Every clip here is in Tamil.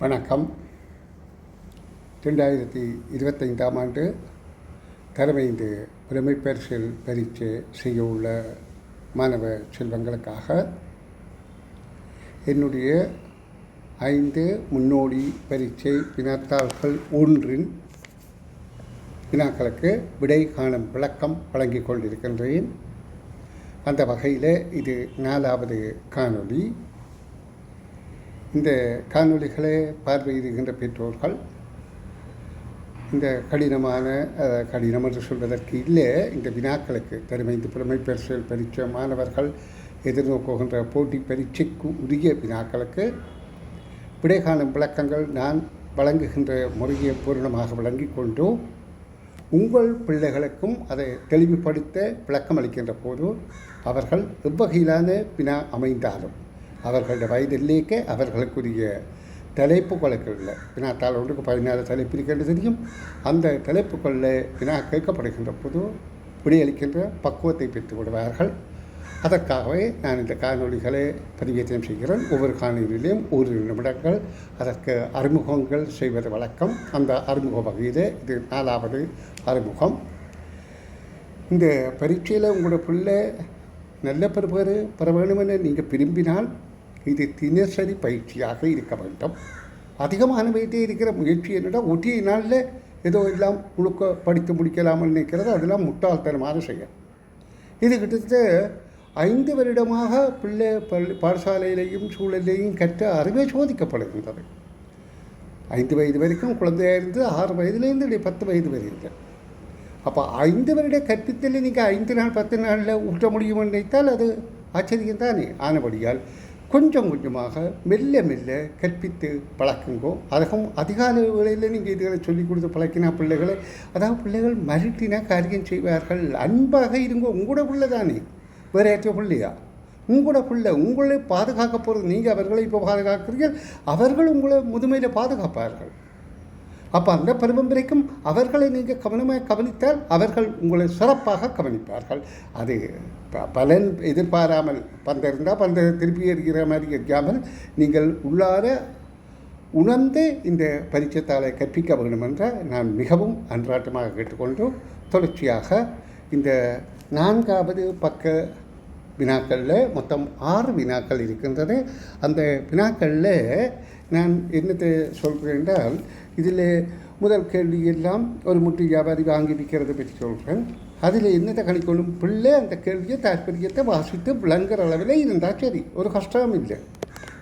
வணக்கம். ரெண்டாயிரத்தி இருபத்தைந்தாம் ஆண்டு தரவைந்து பிரமை பரிசில் பரீட்சை செய்ய உள்ள மாணவ செல்வங்களுக்காக என்னுடைய ஐந்து முன்னோடி பரீட்சை வினாத்தாள்கள் ஒன்றின் வினாக்களுக்கு விடை காணும் விளக்கம் வழங்கிக் கொண்டிருக்கின்றேன். அந்த வகையில் இது நாலாவது காணொளி. இந்த காணொளிகளை பார்வையிடுகின்ற பெற்றோர்கள் இந்த கடினமான கடினம் என்று சொல்வதற்கு இல்லை இந்த வினாக்களுக்கு தருமைந்து புலமை பரிசல் பரீட்சை மாணவர்கள் எதிர்நோக்குகின்ற போட்டி பரீட்சைக்கு உரிய வினாக்களுக்கு விடை காணும் விளக்கங்கள் நான் வழங்குகின்ற முறையை பூரணமாக வழங்கி கொண்டு உங்கள் பிள்ளைகளுக்கும் அதை தெளிவுபடுத்த விளக்கம் அளிக்கின்ற போது அவர்கள் எவ்வகையிலான வினா அமைந்தாலும் அவர்களுடைய வயதிலேக்கே அவர்களுக்குரிய தலைப்புகளுக்குள்ள வினாத்தாள் ஒன்றுக்கு பதினாறு தலைப்பு இருக்கின்ற தெரியும் அந்த தலைப்புகளில் வினா கேட்கப்படுகின்ற போது விடையளிக்கின்ற பக்குவத்தை பெற்று விடுவார்கள் அதற்காகவே நான் இந்த காணொலிகளை பதிவேற்றம் செய்கிறேன் ஒவ்வொரு காணொலியிலையும் ஒரு நிமிடங்கள் அதற்கு அறிமுகங்கள் செய்வது வழக்கம் அந்த அறிமுக வகையில் இது நாலாவது அறிமுகம் இந்த பரீட்சையில் உங்களோட பிள்ளை நல்ல பெறுபேறு பெற வேண்டுமென நீங்கள் விரும்பினால் இது தினசரி பயிற்சியாக இருக்க வேண்டும். அதிகமான வயதே இருக்கிற முயற்சி என்னடா ஒட்டிய நாளில் ஏதோ எல்லாம் முழுக்க படித்து முடிக்கலாமல் நினைக்கிறது அதெல்லாம் முட்டாள்தனமான செயல் இது கிட்டத்தட்ட ஐந்து வருடமாக பிள்ளை பள்ளி பாடசாலையிலையும் சூழலையும் கற்ற அறிவே சோதிக்கப்படுகின்றது. ஐந்து வயது வரைக்கும் குழந்தையாக இருந்து ஆறு வயதுலேருந்து பத்து வயது வரை வரைக்கும் அப்போ ஐந்து வருட கற்பித்தலில் நீங்கள் ஐந்து நாள் பத்து நாளில் ஊற்ற முடியும்னு நினைத்தால் அது ஆச்சரியம் தானே ஆனபடியால் கொஞ்சம் கொஞ்சமாக மெல்ல மெல்ல கற்பித்து பழக்குங்கோ. அதுக்கும் அதிகாலை வேளையில் நீங்கள் இதுகளை சொல்லிக் கொடுத்து பழக்கினா பிள்ளைகளை அதாவது பிள்ளைகள் மருட்டினா காரியம் செய்வார்கள். அன்பாக இருங்கோ உங்களோட பிள்ளை தானே? வேற ஏற்ற பிள்ளையா? உங்களோட பிள்ளை உங்களை பாதுகாக்க போகிறது நீங்கள் அவர்களை இப்போ பாதுகாக்கிறீர்கள். அவர்கள் உங்களை முதுமையில் பாதுகாப்பார்கள். அப்போ அந்த பருவம்பரைக்கும் அவர்களை நீங்கள் கவனமாக கவனித்தால் அவர்கள் உங்களை சிறப்பாக கவனிப்பார்கள். அது ப- பலன் எதிர்பாராமல் பந்திருந்தால் பந்த திருப்பி எறிகிற மாதிரி இருக்காமல் நீங்கள் உள்ளார உணர்ந்து இந்த பரீட்சைத்தாளை கற்பிக்க வேண்டும் என்ற நான் மிகவும் அன்றாட்டமாக கேட்டுக்கொண்டு தொடர்ச்சியாக இந்த நான்காவது பக்க வினாக்களில் மொத்தம் ஆறு வினாக்கள் இருக்கின்றது அந்த வினாக்களில் நான் என்னத்தை சொல்கிறேன் என்றால் இதில் முதல் கேள்வி எல்லாம் ஒரு முட்டு வியாபாரி வாங்கி விற்கிறத பற்றி சொல்கிறேன் அதில் என்னத்தை கணிக்கொள்ளும் பிள்ளை அந்த கேள்வியை தாற்பயத்தை வாசித்து விளங்குற அளவில் இருந்தால் சரி. ஒரு கஷ்டமும் இல்லை.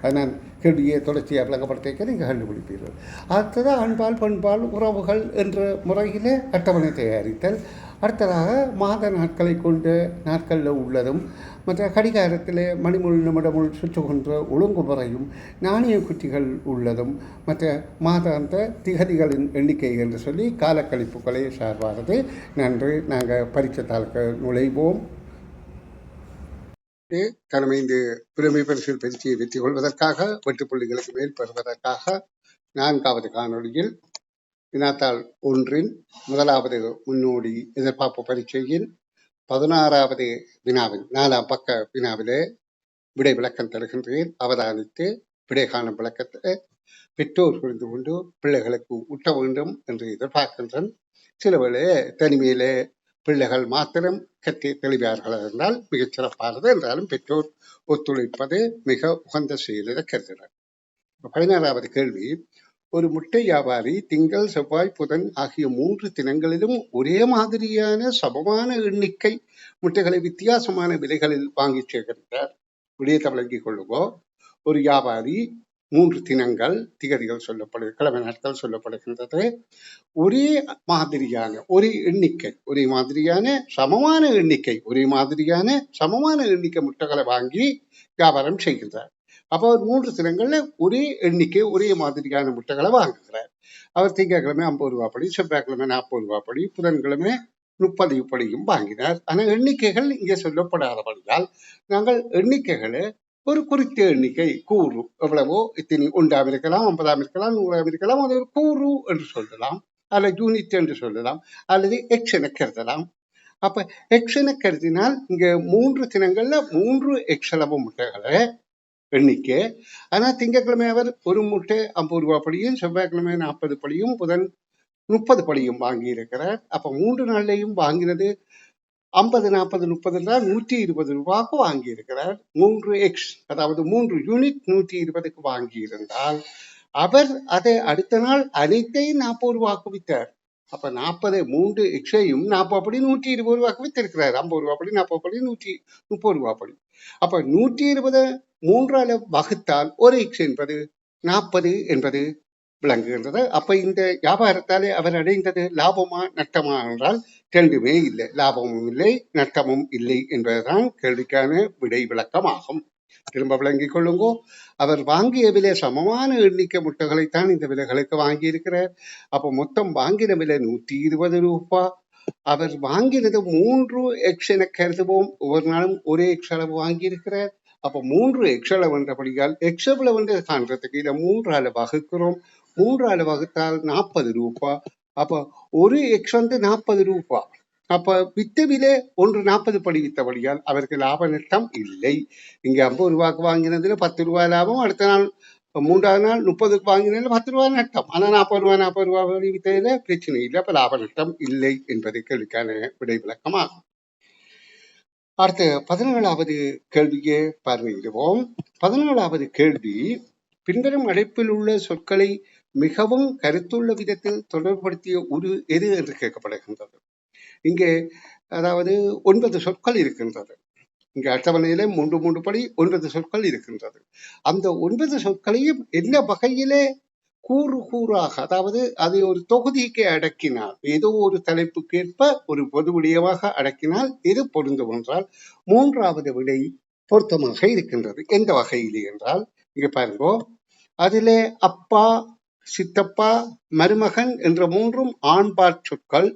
அது நான் கேள்வியை தொடர்ச்சியாக விளங்கப்படுத்திக்க நீங்கள் கண்டுபிடிப்பீர்கள். அடுத்தது அன்பால் பண்பால் உறவுகள் என்ற முறையில் அட்டவணை தயாரித்தல். அடுத்ததாக மாத நாட்களை கொண்டு நாட்களில் உள்ளதும் மற்ற கடிகாரத்தில் மணிமுள் நிமிடமுள் சுற்றுகின்ற ஒழுங்குமுறையும் நாணய குட்டிகள் உள்ளதும் மற்ற மாதாந்த திகதிகளின் எண்ணிக்கை என்று சொல்லி காலக்கழிப்புகளை சார்பானது. நன்று. நாங்கள் பரிச்சத்தாளுக்கு நுழைவோம். தலைமைந்து பிரமை பரிசில் பரீட்சையை வெற்றி கொள்வதற்காக வெட்டு புள்ளிகளுக்கு மேல் பெறுவதற்காக நான்காவது காணொலியில் வினாத்தாள் ஒன்றின் முதலாவது முன்னோடி எதிர்பார்ப்பு பரீட்சையின் பதினாறாவது வினாவின் நாலாம் பக்க வினாவிலே விடை விளக்கம் தருகின்றேன். அவதானித்து விடை காணும் விளக்கத்தை பெற்றோர் புரிந்து கொண்டு பிள்ளைகளுக்கு ஊட்ட வேண்டும் என்று எதிர்பார்க்கின்றேன். சில வேளை தனிமையிலே பிள்ளைகள் மாத்திரம் கற்று தெளிவார்கள் என்றால் மிகச் சிறப்பானது என்றாலும் பெற்றோர் ஒத்துழைப்பது மிக உகந்த செயலில் கருதினர் பதினாறாவது கேள்வி ஒரு முட்டை வியாபாரி திங்கள் செவ்வாய் புதன் ஆகிய மூன்று தினங்களிலும் ஒரே மாதிரியான சமமான எண்ணிக்கை முட்டைகளை வித்தியாசமான விலைகளில் வாங்கி சேகரித்தார் விடயத்தை விளங்கிக் கொள்ளுங்கோ. ஒரு வியாபாரி மூன்று தினங்கள் திகதிகள் சொல்லப்படு கிழமை நாட்கள் சொல்லப்படுகின்றது. ஒரே மாதிரியான ஒரே எண்ணிக்கை ஒரே மாதிரியான சமமான எண்ணிக்கை ஒரே மாதிரியான சமமான எண்ணிக்கை முட்டைகளை வாங்கி வியாபாரம் செய்கின்றார். அப்போ அவர் மூன்று தினங்கள்ல ஒரே எண்ணிக்கை ஒரே மாதிரியான முட்டைகளை வாங்குகிறார். அவர் திங்கக்கிழமை ஐம்பது ரூபா படி செவ்வாய்க்கிழமை நாற்பது ரூபா படி புதன்கிழமை முப்பது படியும் வாங்கினார். ஆனால் எண்ணிக்கைகள் இங்கே சொல்லப்படாதபடியால் நாங்கள் எண்ணிக்கைகளை ஒரு குறித்த எண்ணிக்கை கூறு எவ்வளவோ இத்தனை ஒன்றாம் இருக்கலாம் ஐம்பதாம் இருக்கலாம் நூறாம் இருக்கலாம் அது ஒரு கூறு என்று சொல்லலாம் அல்லது யூனிட் என்று சொல்லலாம் அல்லது எக்ஸ் என கருதலாம். அப்ப எக்ஸ் என கருதினால் இங்க மூன்று தினங்கள்ல மூன்று எக்ஸ் அளவு முட்டைகளை எண்ணிக்கை. ஆனால் திங்கட்கிழமை அவர் ஒரு முட்டை ஐம்பது ரூபா படியும் செவ்வாய்க்கிழமை நாற்பது படியும் புதன் முப்பது படியும் வாங்கியிருக்கிறார். அப்போ மூன்று நாள்லையும் வாங்கினது ஐம்பது நாற்பது முப்பது நூற்றி இருபது ரூபாய்க்கு வாங்கியிருக்கிறார். மூன்று எக்ஸ் அதாவது மூன்று யூனிட் நூற்றி இருபதுக்கு வாங்கியிருந்தால் அவர் அதை அடுத்த நாள் அனைத்தையும் நாற்பது ரூபாய்க்கு வித்தார் அப்ப நாற்பது மூன்று எக்ஸையும் நாற்பது படி நூற்றி இருபது ரூபாய்க்கு வித்திருக்கிறார். ஐம்பது ரூபா படி நாற்பது படி நூற்றி முப்பது ரூபா படி அப்ப நூற்றி இருபது மூன்றால வகுத்தால் ஒரு எக்ஸ் என்பது நாற்பது என்பது விளங்குகின்றது. அப்ப இந்த வியாபாரத்தாலே அவர் அடைந்தது லாபமா நட்டமா என்றால் ரெண்டுமே இல்லை. லாபமும் இல்லை நட்டமும் இல்லை என்பதுதான் கேள்விக்கான விடை விளக்கமாகும். திரும்ப விளங்கிக் கொள்ளுங்கோ. அவர் வாங்கிய விலை சமமான எண்ணிக்கை முட்டைகளைத்தான் இந்த விலைகளுக்கு வாங்கியிருக்கிறார். அப்போ அப்ப மொத்தம் வாங்கின விலை நூற்றி இருபது ரூபா. அவர் வாங்கினது மூன்று எக்ஸ் என கருதுவோம். ஒவ்வொரு நாளும் ஒரே எக்ஸ் அளவு வாங்கியிருக்கிறார். அப்ப மூன்று எக்ஸ் அளவு என்றபடியால் எக்ஸ் காண்றதுக்கு இதை மூன்றால வகுக்கிறோம் மூன்றால வகுத்தால் நாற்பது ரூபா. அப்ப ஒரு எக்ஸ் வந்து நாற்பது ரூபா. அப்ப வித்தவிலே ஒன்று நாற்பது படி வித்தபடியால் அவருக்கு லாப நட்டம் இல்லை. இங்க ஐம்பது ரூபாய்க்கு வாங்கினதுல பத்து ரூபாய் லாபம் அடுத்த நாள் மூன்றாவது நாள் முப்பதுக்கு வாங்கினதுல பத்து ரூபாய் நட்டம். ஆனா நாற்பது ரூபாய் நாற்பது ரூபாய் வரை வித்ததுல பிரச்சனை இல்லை அப்ப லாப நட்டம் இல்லை என்பது கேள்விக்கான விடை விளக்கமாகும் அடுத்த பதினேழாவது கேள்வியை பார்வையிடுவோம். பதினேழாவது கேள்வி பின்வரும் அழைப்பில் உள்ள சொற்களை மிகவும் கருத்துள்ள விதத்தில் தொடர்படுத்திய உரு எது என்று கேட்கப்படுகின்றது? இங்கே அதாவது ஒன்பது சொற்கள் இருக்கின்றது. இங்கே அட்டவணையிலே மூன்று மூன்று படி ஒன்பது சொற்கள் இருக்கின்றது. அந்த ஒன்பது சொற்களையும் என்ன வகையிலே கூறு கூறாக அதாவது அதை ஒரு தொகுதிக்கு அடக்கினால் ஏதோ ஒரு தலைப்புக்கேற்ப ஒரு பொது விடயமாக அடக்கினால் எது பொருந்தும் என்றால் மூன்றாவது விடை பொருத்தமாக இருக்கின்றது. எந்த வகையில் என்றால் இங்க பாருங்கோ அதிலே அப்பா சித்தப்பா மருமகன் என்ற மூன்றும் ஆண்பாற் சொற்கள்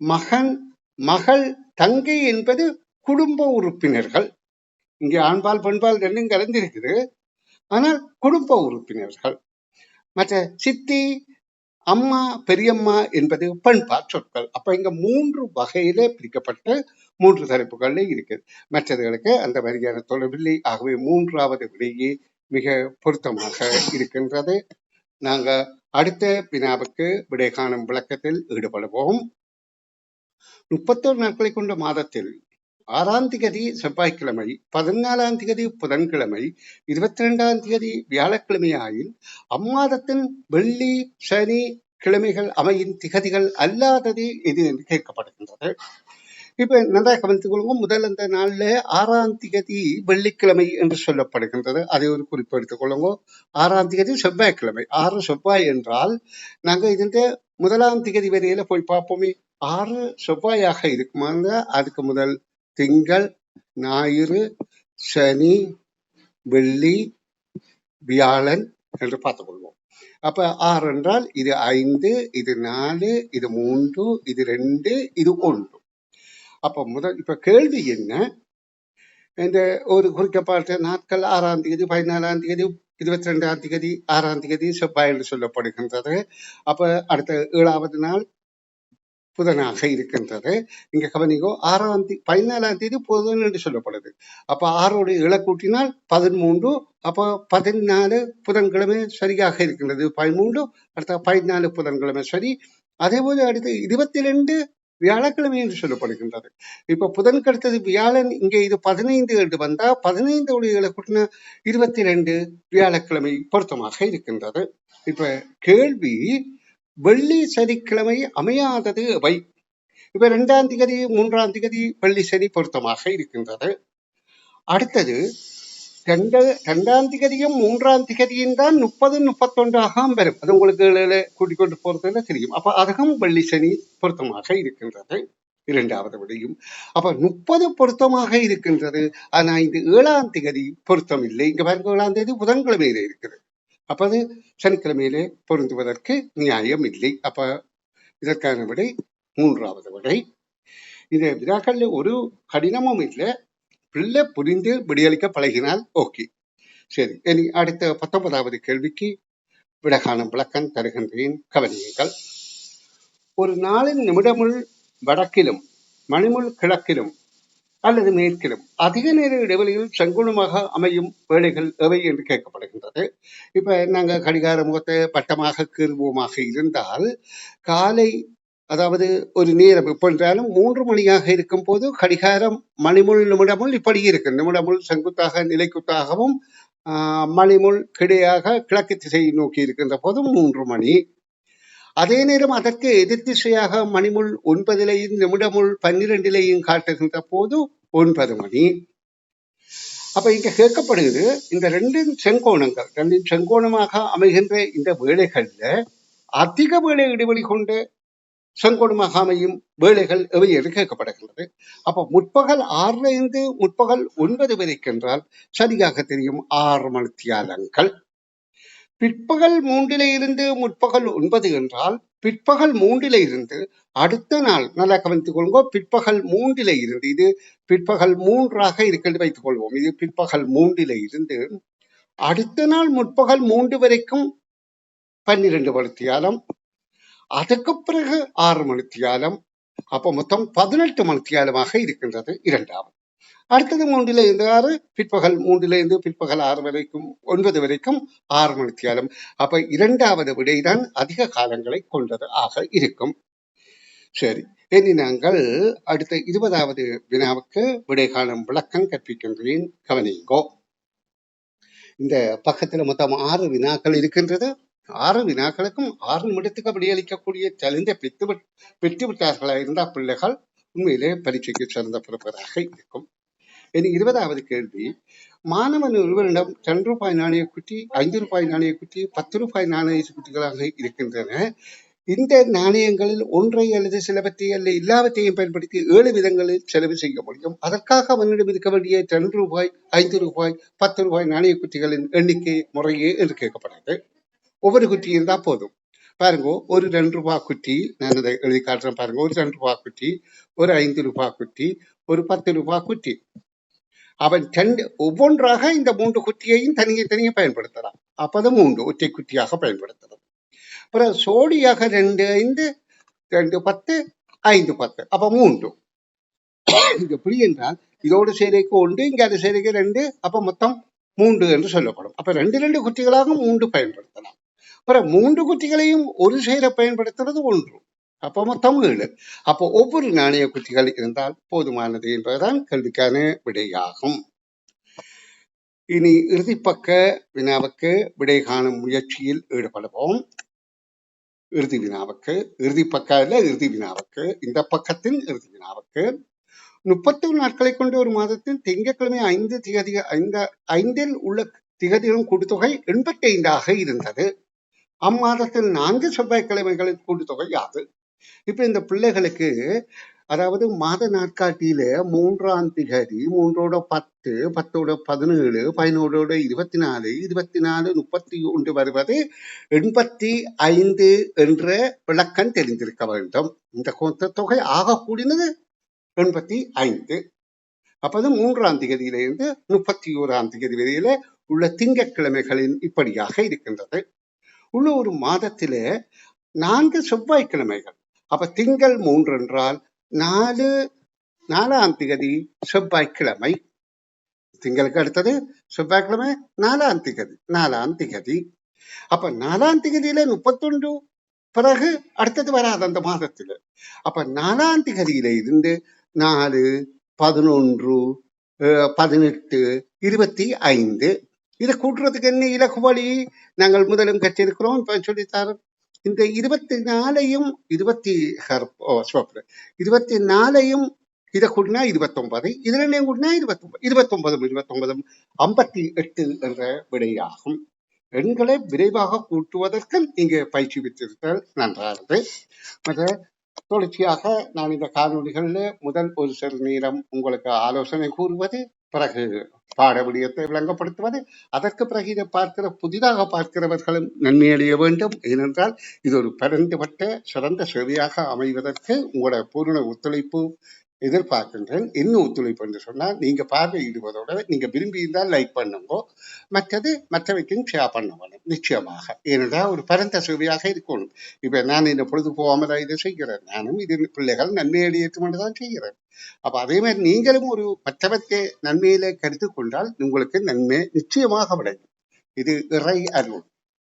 மகன் மகள் தங்கை என்பது குடும்ப உறுப்பினர்கள். இங்கே ஆண்பால் பெண்பால் ரெண்டும் கலந்திருக்குது. ஆனால் குடும்ப உறுப்பினர்கள். மற்ற சித்தி அம்மா பெரியம்மா என்பது பண்பார் சொற்கள். அப்ப இங்க மூன்று வகையில பிரிக்கப்பட்ட மூன்று தலைப்புகள்ல இருக்குது. மற்றதுகளுக்கு அந்த மாதிரியான தொடர்பில்லை ஆகவே மூன்றாவது விடையே மிக பொருத்தமாக இருக்கின்றது. நாங்க அடுத்த வினாவுக்கு விடை காணும் விளக்கத்தில் ஈடுபடுவோம். முப்பத்தோரு நாட்களை கொண்ட மாதத்தில் ஆறாம் திகதி செவ்வாய்க்கிழமை பதினாலாம் திகதி புதன்கிழமை இருபத்தி ரெண்டாம் திகதி வியாழக்கிழமை ஆயில் அம்மாதத்தின் வெள்ளி சனி கிழமைகள் அமையின் திகதிகள் அல்லாதது இது என்று கேட்கப்படுகின்றது. இப்ப நன்றாக கவனித்துக் கொள்வோம் முதல் அந்த நாள்ல ஆறாம் திகதி வெள்ளிக்கிழமை என்று சொல்லப்படுகின்றது. அதை ஒரு குறிப்பு எடுத்துக் கொள்ளுங்க ஆறாம் திகதி செவ்வாய்க்கிழமை. ஆறு செவ்வாய் என்றால் நாங்க இதுல முதலாம் திகதி வரையில போய் பார்ப்போமே. ஆறு செவ்வாயாக இருக்குமாங்க அதுக்கு முதல் திங்கள் ஞாயிறு சனி வெள்ளி வியாழன் என்று பார்த்துக் கொள்வோம். அப்ப ஆறு என்றால் இது ஐந்து இது நாலு இது மூன்று இது ரெண்டு இது ஒன்று. அப்ப முதல் இப்ப கேள்வி என்ன? இந்த ஒரு குறிக்கப்பட்ட நாட்கள் ஆறாம் தேதி பதினாலாம் தேதி இருபத்தி ரெண்டாம் தேதி ஆறாம் தேதி செவ்வாய் என்று சொல்லப்படுகின்றது. அப்ப அடுத்த ஏழாவது நாள் புதனாக இருக்கின்றது. இங்க கவனிக்கோ ஆறாம் தேதி பதினாலாம் தேதி புதன் என்று சொல்லப்படுது. அப்ப ஆறோடு இழக்கூட்டினால் பதிமூன்று அப்போ பதினாலு புதன்கிழமை சரியாக இருக்கின்றது. பதிமூன்று அடுத்த பதினாலு புதன்கிழமை சரி. அதே போல அடுத்து இருபத்தி ரெண்டு வியாழக்கிழமை என்று சொல்லப்படுகின்றது. இப்ப புதன் கடுத்தது வியாழன் இங்கே இது பதினைந்து என்று வந்தா பதினைந்து கூட்டின இருபத்தி ரெண்டு வியாழக்கிழமை பொருத்தமாக இருக்கின்றது. இப்ப கேள்வி வெள்ளி சனிக்கிழமை அமையாதது அவை. இப்ப இரண்டாம் திகதி மூன்றாம் திகதி வெள்ளி சனி பொருத்தமாக இருக்கின்றது. அடுத்தது ரெண்டு ரெண்டாம் திகதியும் மூன்றாம் திகதியும் தான் முப்பது முப்பத்தொன்றாக வரும் அது உங்களுக்கு கூட்டிக் கொண்டு போறதுல தெரியும்? அப்ப அதுவும் வெள்ளி சனி பொருத்தமாக இருக்கின்றது. இரண்டாவது விடையும் அப்ப முப்பது பொருத்தமாக இருக்கின்றது. ஆனா இந்த ஏழாம் திகதி பொருத்தம் இல்லை. இங்க பாருங்க ஏழாம் தேதி புதன்கிழமையில இருக்கிறது அப்ப அது சனிக்கிழமையிலே பொருந்துவதற்கு நியாயம் இல்லை அப்ப இதற்கான விடை மூன்றாவது விடை. இந்த வினாக்கள்ல ஒரு கடினமும் இல்லை. பிள்ளை புரிந்து விடியளிக்க பழகினால் ஓகே. சரி இனி அடுத்த பத்தொன்பதாவது கேள்விக்கு விடகான விளக்கம் தருகின்றேன். கவனியுங்கள். ஒரு நாளின் நிமிடமுள் வடக்கிலும் மணிமுள் கிழக்கிலும் அல்லது மேற்கிலும். அதிக நேர இடைவெளியில் செங்குணமாக அமையும் வேலைகள் எவை என்று கேட்கப்படுகின்றது. இப்ப நாங்க கடிகார முகத்தை பட்டமாக கீறுவோமாக இருந்தால் காலை அதாவது ஒரு நேரம் எப்பென்றாலும் மூன்று மணியாக இருக்கும் போது கடிகாரம் மணிமுள் நிமிடமுள் இப்படி இருக்கு. நிமிடமுள் செங்குத்தாக நிலைக்குத்தாகவும் மணிமுள் கிடையாக கிழக்கு திசையை நோக்கி இருக்கின்ற போது மூன்று மணி. அதே நேரம் அதற்கு எதிர்த்திசையாக மணிமுள் ஒன்பதிலையும் நிமிடமுள் பன்னிரண்டிலையும் காட்டுகின்ற போது ஒன்பது மணி. அப்ப இங்க கேட்கப்படுகிறது இந்த ரெண்டின் செங்கோணங்கள் ரெண்டின் செங்கோணமாக அமைகின்ற இந்த வேலைகள்ல அதிக வேலை இடைவெளி கொண்டு செங்கோணமாக அமையும் வேலைகள் எவை என்று கேட்கப்படுகின்றது. அப்ப முற்பகல் ஆறுல இருந்து முற்பகல் ஒன்பது வரைக்கென்றால் சரியாக தெரியும் ஆறு மணித்தியாலங்கள். பிற்பகல் மூன்றிலிருந்து முற்பகல் ஒன்பது என்றால் பிற்பகல் மூன்றில இருந்து அடுத்த நாள் நல்லா கவனித்துக் கொள்ளுங்க பிற்பகல் மூன்றில இருந்து இது பிற்பகல் மூன்றாக இருக்கிறது வைத்துக் கொள்வோம். இது பிற்பகல் மூன்றில இருந்து அடுத்த நாள் முற்பகல் மூன்று வரைக்கும் பன்னிரண்டு மணித்தியாலம் அதுக்கு பிறகு ஆறு மணித்தியாலம் அப்ப மொத்தம் பதினெட்டு மணித்தியாலமாக இருக்கின்றது இரண்டாவது. அடுத்தது மூன்றிலிருந்து ஆறு பிற்பகல் மூன்றிலிருந்து பிற்பகல் ஆறு வரைக்கும் ஒன்பது வரைக்கும் ஆறு மணித்தியாலம். அப்ப இரண்டாவது விடைதான் அதிக காலங்களை கொண்டது ஆக இருக்கும். சரி இனி நாங்கள் அடுத்த இருபதாவது வினாவுக்கு விடை காணும் விளக்கம் கற்பிக்கின்றேன். கவனிங்கோ இந்த பக்கத்துல மொத்தம் ஆறு வினாக்கள் இருக்கின்றது. ஆறு வினாக்களுக்கும் ஆறு நிமிடத்துக்கு விடையளிக்கக்கூடிய தெளிந்த பெற்று பெற்று விட்டார்களா இருந்தா பிள்ளைகள் உண்மையிலே பரீட்சைக்கு சிறந்த பிறப்பதாக இருக்கும். இனி இருபதாவது கேள்வி. மாணவன் ஒருவரிடம் ரெண்டு ரூபாய் நாணய குட்டி ஐந்து ரூபாய் நாணய குட்டி பத்து ரூபாய் நாணய குட்டிகளாக இருக்கின்றன. இந்த நாணயங்களில் ஒன்றை அல்லது சிலவற்றை அல்ல எல்லாவற்றையும் பயன்படுத்தி ஏழு விதங்களில் செலவு செய்ய முடியும். அதற்காக அவனிடம் இருக்க வேண்டிய ரெண்டு ரூபாய் ஐந்து ரூபாய் பத்து ரூபாய் நாணய குட்டிகளின் எண்ணிக்கை முறையே என்று கேட்கப்படுகிறது. ஒவ்வொரு குட்டி இருந்தால் போதும். பாருங்க ஒரு ரெண்டு ரூபா குட்டி நான் இதை எழுதி காட்டுறேன் பாருங்க. ஒரு ரெண்டு ரூபா குட்டி ஒரு ஐந்து ரூபா குட்டி ஒரு பத்து ரூபா குட்டி. அவன் ரெண்டு ஒவ்வொன்றாக இந்த மூன்று குட்டியையும் தனியே தனியே பயன்படுத்தலாம் அப்போதான் மூன்று ஒற்றை குட்டியாக பயன்படுத்தலாம் அப்புறம் சோடியாக ரெண்டு ஐந்து ரெண்டு பத்து ஐந்து பத்து. அப்போ மூன்று. இது எப்படி என்றால் இதோடு சேரைக்கு ஒன்று இங்கே அது சேரைக்கு ரெண்டு அப்போ மொத்தம் மூன்று என்று சொல்லப்படும். அப்போ ரெண்டு ரெண்டு குட்டிகளாக மூன்று பயன்படுத்தலாம். அப்புறம் மூன்று குட்டிகளையும் ஒரு சேர பயன்படுத்துறது ஒன்று. அப்போ மொத்தம் ஏழு அப்போ ஒவ்வொரு நாணய குட்டிகள் இருந்தால் போதுமானது என்பதுதான் கல்விக்கான விடையாகும். இனி இறுதிப்பக்க வினாவுக்கு விடை காணும் முயற்சியில் ஈடுபடுவோம். இறுதி வினாவுக்கு இறுதி பக்க இல்ல இறுதி வினாவுக்கு. இந்த பக்கத்தின் இறுதி வினாவுக்கு முப்பத்தொரு நாட்களை கொண்ட ஒரு மாதத்தில் திங்கட்கிழமை ஐந்து திகதி ஐந்த ஐந்தில் உள்ள திகதிகளின் கூட்டுத்தொகை எண்பத்தி ஐந்தாக இருந்தது. அம்மாதத்தில் நான்கு செவ்வாய்க்கிழமைகளின் கூட்டுத்தொகை யாது. இப்ப இந்த பிள்ளைகளுக்கு அதாவது மாத நாட்காட்டியில மூன்றாம் திகதி மூன்றோட பத்து பத்தோட பதினேழு பதினோடோட இருபத்தி நாலு இருபத்தி நாலு முப்பத்தி ஒன்று வருவது எண்பத்தி ஐந்து என்ற விளக்கம் தெரிந்திருக்க வேண்டும். இந்த கூட்ட தொகை ஆகக்கூடியது எண்பத்தி ஐந்து. அப்பது மூன்றாம் திகதியிலிருந்து முப்பத்தி ஓராம் திகதி வரையில உள்ள திங்கட்கிழமைகளின் இப்படியாக இருக்கின்றது. உள்ள ஒரு மாதத்திலே நான்கு செவ்வாய்க்கிழமைகள். அப்ப திங்கள் மூன்று என்றால் நாலு நாலாம் திகதி செவ்வாய்க்கிழமை. திங்களுக்கு அடுத்தது செவ்வாய்க்கிழமை நாலாம் திகதி நாலாம் திகதி. அப்ப நாலாம் திகதியில முப்பத்தொன்று பிறகு அடுத்தது வராது அந்த மாதத்துல. அப்ப நாலாம் திகதியில இருந்து நாலு பதினொன்று அஹ், பதினெட்டு இருபத்தி ஐந்து. இதை கூட்டுறதுக்கு என்ன இலகு வழி? நாங்கள் முதலும் கற்றிருக்கிறோம். சொல்லித்தார். இந்த இருபத்தி நாலையும் இருபத்தி இருபத்தி நாலையும் இதை கூட்டினா இருபத்தொன்பது இதுல கூட்டினா இருபத்தொன்பது இருபத்தொன்பதும் இருபத்தொன்பதும் ஐம்பத்தி எட்டு என்ற விடையாகும். எண்களை விரைவாக கூட்டுவதற்கு இங்கே பயிற்சி பெற்றிருத்தல் நன்றானது. மற்ற தொடர்ச்சியாக நான் இந்த காணொலிகளில் முதல் ஒரு சிறு நேரம் உங்களுக்கு ஆலோசனை கூறுவது. பிறகு பாட விடயத்தை விளங்கப்படுத்துவது. அதற்கு பிறகு இதை பார்க்கிற புதிதாக பார்க்கிறவர்களும் நன்மையடைய வேண்டும். ஏனென்றால் இது ஒரு பரந்துபட்ட சிறந்த சேவையாக அமைவதற்கு உங்களோட பூரண ஒத்துழைப்பு எதிர்பார்க்கின்றேன். இன்னும் ஒத்துழைப்பு என்று சொன்னால் நீங்க பார்வையிடுவதோட நீங்கள் விரும்பி இருந்தால் லைக் பண்ணுங்கோ. மற்றது மற்றவைக்கும் ஷேர் பண்ண வேணும் நிச்சயமாக. ஏனென்றால் ஒரு பரந்த சேவையாக இருக்கணும். இப்போ நான் இந்த பொழுது போகாமல இதை செய்கிறேன். நானும் இது பிள்ளைகள் நன்மையை அடையட்டும் தான் செய்கிறேன். அப்போ அதே மாதிரி நீங்களும் ஒரு மற்றவற்றை நன்மையில கருத்து கொண்டால் உங்களுக்கு நன்மை நிச்சயமாக விளையும் இது இறை அருள்.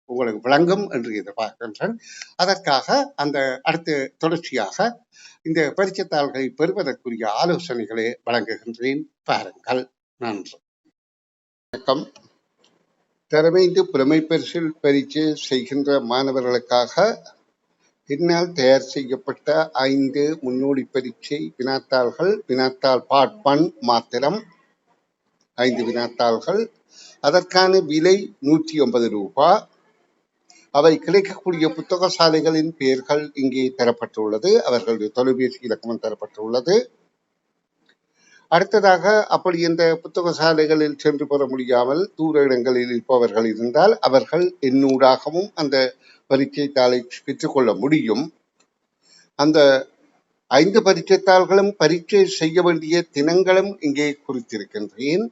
உங்களுக்கு விளங்கும் என்று எதிர்பார்க்கின்றேன். அதற்காக அந்த அடுத்த தொடர்ச்சியாக இந்த பரிச்சத்தாள்களை பெறுவதற்குரிய ஆலோசனைகளை வழங்குகின்றேன். பாருங்கள். நன்றி. வணக்கம். திறமைந்து புலமை பரிசில் பரீட்சை செய்கின்ற மாணவர்களுக்காக என்னால் தயார் செய்யப்பட்ட ஐந்து முன்னோடி பரீட்சை வினாத்தாள்கள் வினாத்தாள் பார்ட் ஒன் மாத்திரம். ஐந்து வினாத்தாள்கள். அதற்கான விலை நூற்றி ஒன்பது ரூபாய் அவை கிடைக்கக்கூடிய புத்தக சாலைகளின் பெயர்கள் இங்கே தரப்பட்டுள்ளது. அவர்களுடைய தொலைபேசி இலக்கமும் தரப்பட்டுள்ளது. அடுத்ததாக அப்படி இந்த புத்தக சாலைகளில் சென்று பெற முடியாமல் தூர இடங்களில் இருப்பவர்கள் இருந்தால் அவர்கள் என்னூடாகவும் அந்த பரீட்சை தாளை பெற்றுக்கொள்ள முடியும். அந்த ஐந்து பரீட்சைத்தாள்களும் பரீட்சை செய்ய வேண்டிய தினங்களும் இங்கே குறித்திருக்கின்றேன்.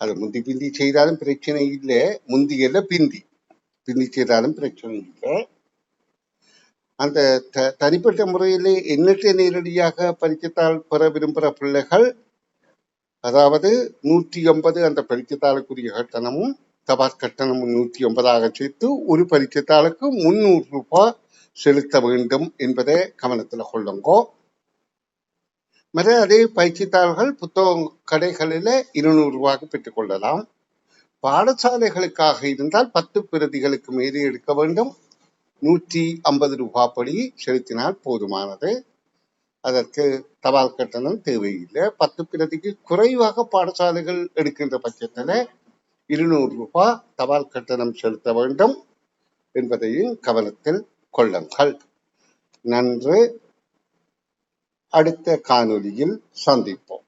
அது முந்தி பிந்தி செய்தாலும் பிரச்சனை இல்லை முந்தியல்ல பிந்தி. செய்தாலும் பிரச்சனை இல்லை. அந்த த தனிப்பட்ட முறையிலே எண்ணற்ற நேரடியாக பரீட்சைத்தாள் பெற விரும்புகிற பிள்ளைகள் அதாவது நூற்றி ஐம்பது அந்த பரீட்சைத்தாளுக்குரிய கட்டணமும் தபால் கட்டணமும் நூற்றி ஐம்பதாக சேர்த்து ஒரு பரீட்சைத்தாளுக்கு முந்நூறு ரூபாய் செலுத்த வேண்டும் என்பதை கவனத்தில் கொள்ளுங்கோ. மற்ற அதே பயிற்சித்தாள்கள் புத்தக கடைகளில் இருநூறு ரூபாய்க்கு பெற்றுக்கொள்ளலாம் பாடசாலைகளுக்காக இருந்தால் பத்து பிரதிகளுக்கு மேலே எடுக்க வேண்டும். நூற்றி ஐம்பது ரூபாய் படி செலுத்தினால் போதுமானது. அதற்கு தபால் கட்டணம் தேவையில்லை. பத்து பிரதிக்கு குறைவாக பாடசாலைகள் எடுக்கின்ற பட்சத்தில் இருநூறு ரூபாய் தபால் கட்டணம் செலுத்த வேண்டும் என்பதையும் கவனத்தில் கொள்ளுங்கள். நன்று. அடுத்த காணொலியில் சந்திப்போம்.